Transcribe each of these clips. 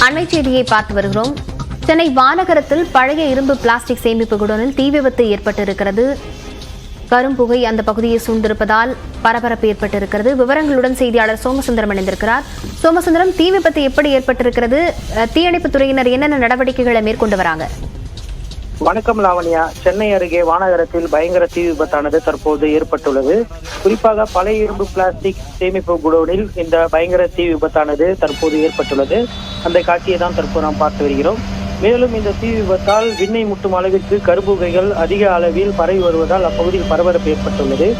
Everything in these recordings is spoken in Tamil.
அண்மை செய்தியை பார்த்து வருகிறோம். சென்னை வானகரத்தில் பழைய இரும்பு பிளாஸ்டிக் சேமிப்பு குடோனில் தீ விபத்து ஏற்பட்டிருக்கிறது. கரும்புகை அந்த பகுதியை சூழ்ந்திருப்பதால் பரபரப்பு ஏற்பட்டிருக்கிறது. விவரங்களுடன் செய்தியாளர் சோமசுந்தரம் இணைந்திருக்கிறார். சோமசுந்தரம் தீ விபத்து எப்படி ஏற்பட்டிருக்கிறது? அஹ், துறையினர் என்னென்ன நடவடிக்கைகளை மேற்கொண்டு வராங்க? வணக்கம் லாவண்யா. சென்னை அருகே வானகரத்தில் பயங்கர தீ விபத்தானது தற்போது ஏற்பட்டுள்ளது. குறிப்பாக பழைய இரும்பு பிளாஸ்டிக் சேமிப்பு குடோனில் இந்த பயங்கர தீ விபத்தானது தற்போது ஏற்பட்டுள்ளது. அந்த காட்சியை தான் தற்போது நாம் பார்த்து வருகிறோம். மேலும் இந்த தீ விபத்தால் விண்ணை முட்டும் அளவிற்கு கரும்புகைகள் அதிக அளவில் பரவி வருவதால் அப்பகுதியில் பரபரப்பு ஏற்பட்டுள்ளது.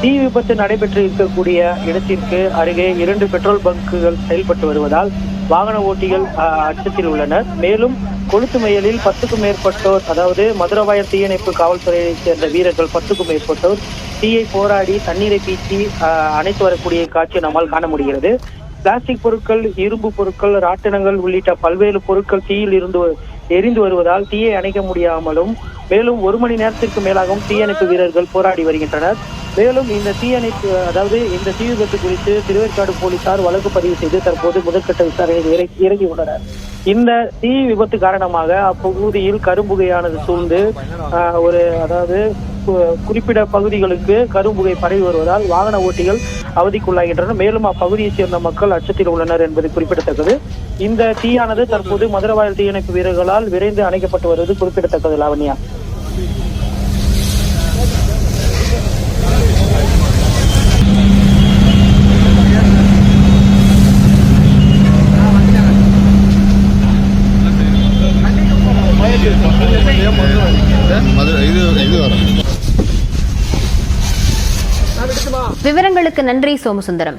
தீ விபத்து நடைபெற்று இருக்கக்கூடிய இடத்திற்கு அருகே இரண்டு பெட்ரோல் பங்குகள் செயல்பட்டு வருவதால் வாகன ஓட்டிகள் அச்சத்தில் உள்ளனர். மேலும் கொளுத்து மையலில் பத்துக்கும் மேற்பட்டோர் அதாவது மதுரவாயர் தீயணைப்பு காவல்துறையைச் சேர்ந்த வீரர்கள் பத்துக்கும் மேற்பட்டோர் தீயை போராடி தண்ணீரை பீச்சி அஹ், அணைத்து வரக்கூடிய காட்சி நம்மால் காண முடிகிறது. பிளாஸ்டிக் பொருட்கள் இரும்பு பொருட்கள் ராட்டினங்கள் உள்ளிட்ட பல்வேறு பொருட்கள் தீயில் இருந்து எரிந்து வருவதால் தீயை அணைக்க முடியாமலும் மேலும் ஒரு மணி நேரத்திற்கு மேலாகவும் தீயணைப்பு வீரர்கள் போராடி வருகின்றனர். மேலும் இந்த தீயணைப்பு அதாவது இந்த தீ விபத்து குறித்து திருவேற்காடு போலீசார் வழக்கு பதிவு செய்து தற்போது முதற்கட்ட விசாரணையில் இறங்கி- இறங்கியுள்ளனர் இந்த தீ விபத்து காரணமாக அப்பகுதியில் கரும்புகையானது சூழ்ந்து ஒரு அதாவது கு- பகுதிகளுக்கு கரும்புகை பரவி வருவதால் வாகன ஓட்டிகள் அவதிக்குள்ளாகின்றனர். மேலும் அப்பகுதியைச் சேர்ந்த மக்கள் அச்சத்தில் உள்ளனர் என்பது குறிப்பிடத்தக்கது. இந்த தீயானது தற்போது மதுரவாயல் தீயணைப்பு வீரர்களால் விரைந்து அணைக்கப்பட்டு வருவது குறிப்பிடத்தக்கது லாவண்யா. விவரங்களுக்கு நன்றி சோமசுந்தரம்.